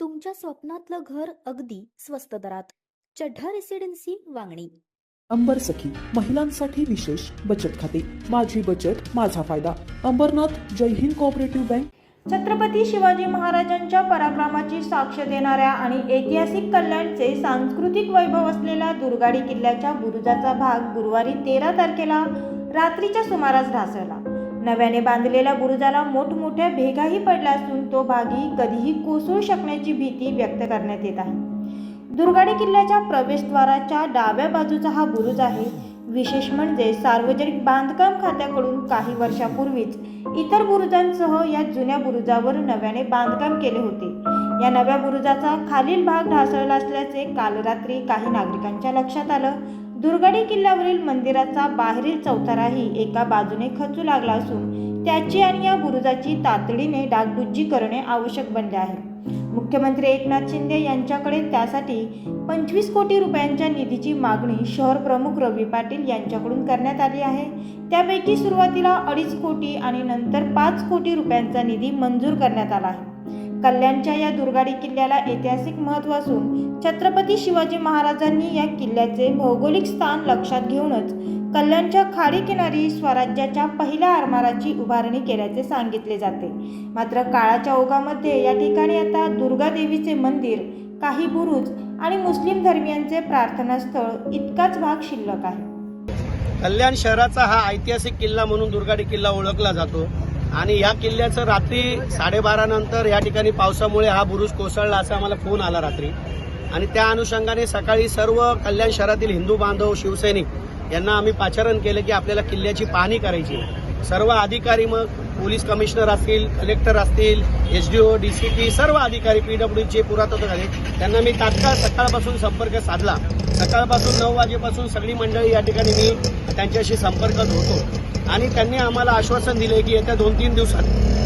तुमच्या स्वप्नातलं घर अगदी स्वस्त दरात. चढ्ढा रेसिडेन्सी वांगणी. अंबर सखी महिलांसाठी विशेष बचत खाते. माझी बचत माझा फायदा. अंबरनाथ जय हिंद कोऑपरेटिव्ह बँक छत्रपती शिवाजी महाराजांच्या पराक्रमाची साक्ष देणाऱ्या आणि ऐतिहासिक कल्याणचे सांस्कृतिक वैभव असलेल्या दुर्गाडी किल्ल्याच्या बुरुजाचा भाग गुरुवारी तेरा तारखेला रात्रीच्या सुमारास ढासळला. नव्याने बांधलेल्या बुरुजाला मोठमोठ्या भेगाही पडल्या असून तो भागी कधीही कोसळू शकण्याची भीती व्यक्त करण्यात येत आहे. दुर्गाडी किल्ल्याच्या प्रवेशद्वाराच्या डाव्या बाजूचा हा बुरुज आहे. विशेष म्हणजे सार्वजनिक बांधकाम खात्याकडून काही वर्षापूर्वीच इतर बुरुजांसह या जुन्या बुरुजावर नव्याने बांधकाम केले होते. या नव्या बुरुजाचा खालील भाग ढासळला असल्याचे काल रात्री काही नागरिकांच्या लक्षात आलं. दुर्गाडी किल्ल्यावरील मंदिराचा बाहेरील चौथाराही एका बाजूने खचू लागला असून त्याची आणि या बुरुजाची तातडीने डागडुजी करणे आवश्यक बनले आहे. मुख्यमंत्री एकनाथ शिंदे यांच्याकडे त्यासाठी पंचवीस कोटी रुपयांच्या निधीची मागणी शहर प्रमुख रवी पाटील यांच्याकडून करण्यात आली आहे. त्यापैकी सुरुवातीला अडीच कोटी आणि नंतर पाच कोटी रुपयांचा निधी मंजूर करण्यात आला आहे. कल्याणच्या या दुर्गाडी किल्ल्याला ऐतिहासिक महत्त्व असून छत्रपती शिवाजी महाराजांनी या किल्ल्याचे भौगोलिक स्थान लक्षात घेऊनच कल्याणच्या खाडी किनारी स्वराज्याच्या पहिल्या आरमाराची उभारणी केल्याचे सांगितले जाते. मात्र काळाच्या ओघामध्ये या ठिकाणी आता दुर्गा देवीचे मंदिर काही बुरुज आणि मुस्लिम धर्मियांचे प्रार्थनास्थळ इतकाच भाग शिल्लक आहे. कल्याण शहराचा हा ऐतिहासिक किल्ला म्हणून दुर्गाडी किल्ला ओळखला जातो. आणि या किल्ल्याचं रात्री साडेबारा नंतर या ठिकाणी पावसामुळे हा बुरुज कोसळला असा आम्हाला फोन आला रात्री. आणि त्या अनुषंगाने सकाळी सर्व कल्याण शहरातील हिंदू बांधव शिवसैनिक यांना आम्ही पाचारण केलं की आपल्याला किल्ल्याची पाहणी करायची. सर्व अधिकारी मग पोलीस कमिशनर असतील कलेक्टर असतील S D O D C P सर्व अधिकारी पीडब्ल्यूचे पुरातत्व झाले त्यांना मी तात्काळ सकाळपासून संपर्क साधला. सकाळपासून नऊ वाजेपासून सगळी मंडळी या ठिकाणी मी त्यांच्याशी संपर्कात होतो. आणि त्यांनी आम्हाला आश्वासन दिले की येत्या दोन तीन दिवसात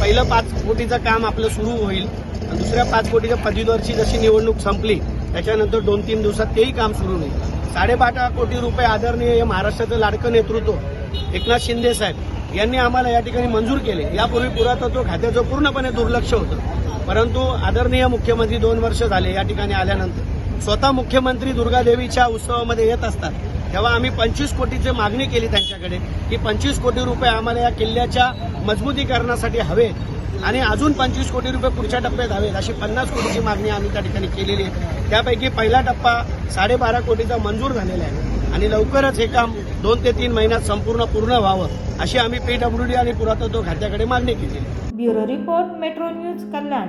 पहिलं पाच कोटीचं काम आपलं सुरू होईल. दुसऱ्या पाच कोटीच्या पदवीवरची जशी निवडणूक संपली त्याच्यानंतर दोन तीन दिवसात तेही काम सुरू होईल. साडेबारा कोटी रुपये आदरणीय महाराष्ट्राचं लाडकं नेतृत्व एकनाथ शिंदे साहेब यांनी आम्हाला या ठिकाणी मंजूर केले. यापूर्वी पुरातत्व खात्याचं पूर्णपणे दुर्लक्ष होतं. परंतु आदरणीय मुख्यमंत्री दोन वर्ष झाले या ठिकाणी आल्यानंतर. स्वतः मुख्यमंत्री दुर्गादेवीच्या उत्सवामध्ये येत असतात. तेव्हा आम्ही पंचवीस कोटीची मागणी केली त्यांच्याकडे की पंचवीस कोटी रुपये आम्हाला या किल्ल्याच्या मजबूतीकरणासाठी हवे आणि अजून पंचवीस कोटी रुपये पुढच्या टप्प्यात हवेत अशी पन्नास कोटीची मागणी आम्ही त्या ठिकाणी केलेली आहे. त्यापैकी पहिला टप्पा साडेबारा कोटीचा मंजूर झालेला आहे आणि लवकरच हे काम दोन ते तीन महिन्यात संपूर्ण पूर्ण व्हावं अशी आम्ही पीडब्ल्यूडी आणि पुरातत्व खात्याकडे मागणी केली bureau report metro news Kalyan.